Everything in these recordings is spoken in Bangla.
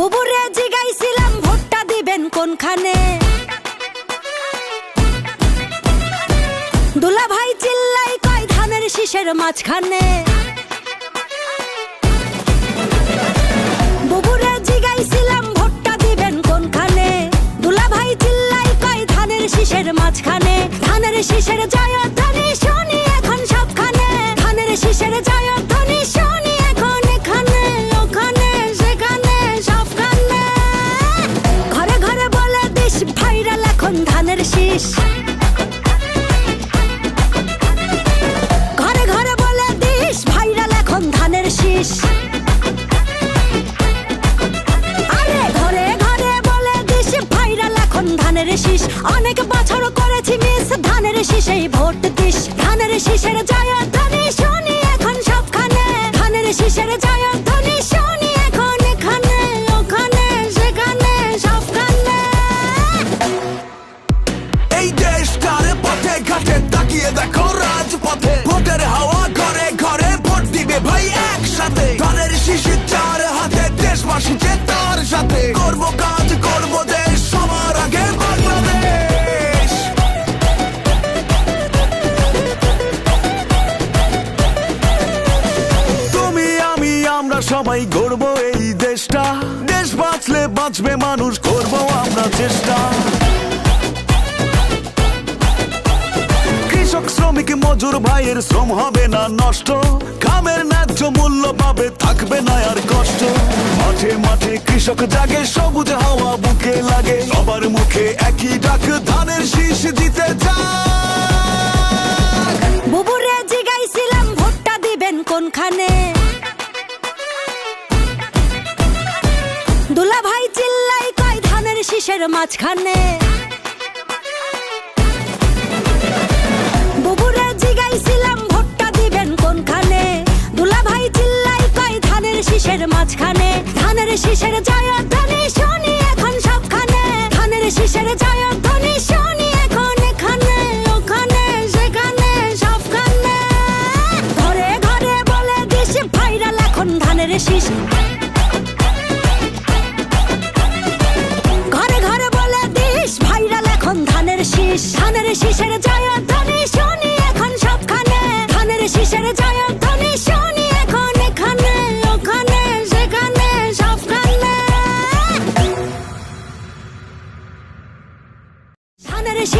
বুবুরে জিগাইছিলাম ভোটটা দিবেন কোনখানে? দুলা ভাই চিল্লাই কয়, ধানের শীষের মাঝখানে। দিবেন কোনখানে? দুলা ভাই চিল্লাই কয়, ধানের শীষের মাঝখানে। ধানের শীষের জয় ধানের শীষ। ঘরে ঘরে বলে দিস, ভাইরাল এখন ধানের শীষ। ধানের শীষ। করেছি মিস, ধানের শীষেই ভোট দিস। ধানের শীষের জয়ধ্বনি শুনি এখন সবখানে। ধানের শীষের জয়ধ্বনি যে তার সাথে। করব কাজ, করব দেশ, সবার আগে তুমি, আমি, আমরা সবাই গড়বো এই দেশটা। দেশ বাঁচলে বাঁচবে মানুষ, করব আমরা চেষ্টা। মজুর ভাইয়ের শ্রম হবে না নষ্ট। কামের ন্যায্য মূল্য পাবে, থাকবে না আর কষ্ট। মাঠে মাঠে কৃষক জাগে, সবুজ হাওয়া বুকে লাগে। সবার মুখে একই ডাক, ধানের শীষ দিতে যাক। বুবুরে কোনখানে? দুলা ভাই চিল্লাই কয়, ধানের শীষের মাঝখানে। বুবুরে ধানের শীষের জয়ধ্বনি শুনি এখন সবখানে। ধানের শীষের জয়ধ্বনি শুনি এখন এখানে, ওখানে, সেখানে, সবখানে। ঘরে ঘরে বলে দিস ভাইরাল এখন ধানের শীষ। ঘরে ঘরে বলে দিস ভাইরাল এখন ধানের শীষ। ধানের শীষের জয়ধ্বনি শুনি এখন সবখানে। ধানের শীষের জয়ধ্বনি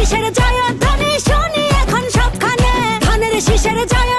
শিশের জয় শুনি এখন সবখানে। ধানের শীষের জয়